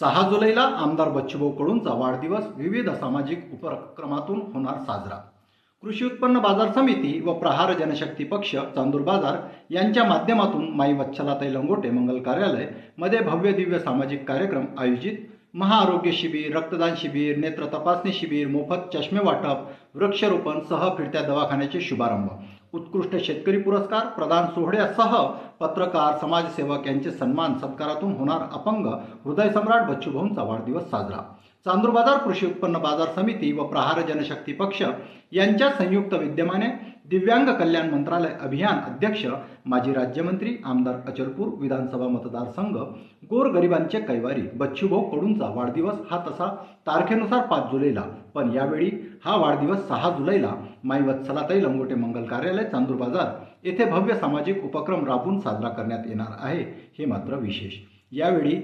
सहा जुलैला आमदार बच्चूभाऊ कडूंचा वाढदिवस विविध सामाजिक उपक्रमातून होणार साजरा. कृषी उत्पन्न बाजार समिती व प्रहार जनशक्ती पक्ष चांदूर बाजार यांच्या माध्यमातून माई वच्छलाताई लंगोटे मंगल कार्यालयमध्ये भव्य दिव्य सामाजिक कार्यक्रम आयोजित. महाआरोग्य शिबिर रक्तदान शिबिर नेत्र तपासणी शिबिर मोफत चष्मे वाटप वृक्षारोपण सह फिरत्या दवाखान्याचे शुभारंभ. उत्कृष्ट शेतकरी पुरस्कार प्रदान सोहळ्यासह पत्रकार समाजसेवक यांचे सन्मान सत्कारातून होणार अपंग. हृदयसम्राट बच्चूभाऊंचा वाढदिवस साजरा. चांदूर बाजार कृषी उत्पन्न बाजार समिती व प्रहार जनशक्ती पक्ष यांच्या संयुक्त विद्यमाने दिव्यांग कल्याण मंत्रालय अभियान अध्यक्ष माजी राज्यमंत्री आमदार अचलपूर विधानसभा मतदारसंघ गोरगरिबांचे कैवारी बच्चूभाऊ कडूंचा वाढदिवस हा तसा तारखेनुसार पाच जुलैला. पण यावेळी हा वाढदिवस सहा जुलैला माई वत्सलाताई लंगोटे मंगल कार्यालय चांदूर बाजार येथे भव्य सामाजिक उपक्रम राबवून साजरा करण्यात येणार आहे हे मात्र विशेष. यावेळी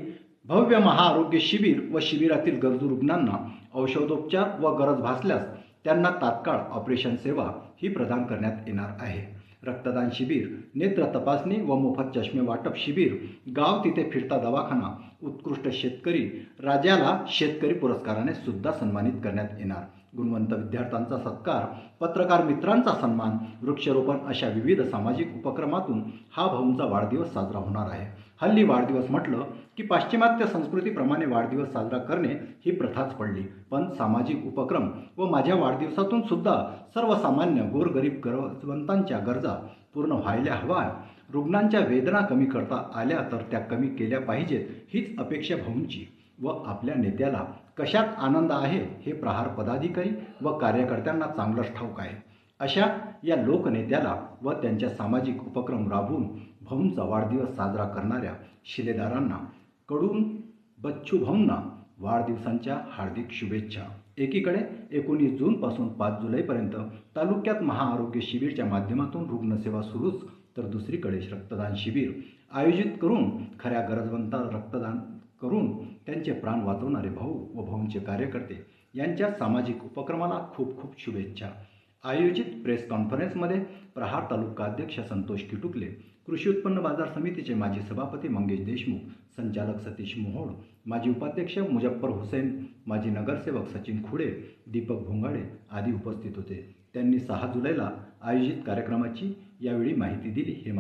भव्य महाआरोग्य शिबिर व शिबिरातील गरजू रुग्णांना औषधोपचार व गरज भासल्यास त्यांना तात्काळ ऑपरेशन सेवा ही प्रदान करण्यात येणार आहे. रक्तदान शिबिर नेत्र तपासणी व मोफत चष्मे वाटप शिबिर गाव तिथे फिरता दवाखाना उत्कृष्ट शेतकरी राजाला शेतकरी पुरस्काराने सुद्धा सन्मानित करण्यात येणार. गुणवंत विद्यार्थ्यांचा सत्कार पत्रकार मित्रांचा सन्मान वृक्षारोपण अशा विविध सामाजिक उपक्रमातून हा भाऊंचा वाढदिवस साजरा होणार आहे. हल्ली वाढदिवस म्हटलं की पाश्चिमात्य संस्कृतीप्रमाणे वाढदिवस साजरा करणे ही प्रथाच पडली. पण सामाजिक उपक्रम व माझ्या वाढदिवसातून सुद्धा सर्वसामान्य गोरगरीब गरजवंतांच्या गरजा पूर्ण व्हायला हव्या रुग्णांच्या वेदना कमी करता आल्या तर त्या कमी केल्या पाहिजेत हीच अपेक्षा भाऊंची. व आपल्या नेत्याला कशात आनंद आहे हे प्रहार पदाधिकारी व कार्यकर्त्यांना चांगलंच ठाऊक आहे. अशा या लोकनेत्याला व त्यांच्या सामाजिक उपक्रम राबवून भाऊंचा वाढदिवस साजरा करणाऱ्या शिलेदारांना कडून बच्चू भाऊंना वाढदिवसांच्या हार्दिक शुभेच्छा. एकीकडे एकोणीस जूनपासून पाच जुलैपर्यंत तालुक्यात महाआरोग्य शिबिरच्या माध्यमातून रुग्णसेवा सुरूच तर दुसरीकडे रक्तदान शिबिर आयोजित करून खऱ्या गरजवंता रक्तदान करून त्यांचे प्राण वाचवणारे भाऊ व भाऊंचे कार्यकर्ते यांच्या सामाजिक उपक्रमाला खूप खूप शुभेच्छा. आयोजित प्रेस कॉन्फरन्समध्ये प्रहार तालुका अध्यक्ष संतोष किटुकले कृषी उत्पन्न बाजार समितीचे माजी सभापती मंगेश देशमुख संचालक सतीश मोहोळ माजी उपाध्यक्ष मुजफ्फर हुसेन माजी नगरसेवक सचिन खुडे दीपक भोंगाडे आदी उपस्थित होते. त्यांनी सहा जुलैला आयोजित कार्यक्रमाची यावेळी माहिती दिली. हे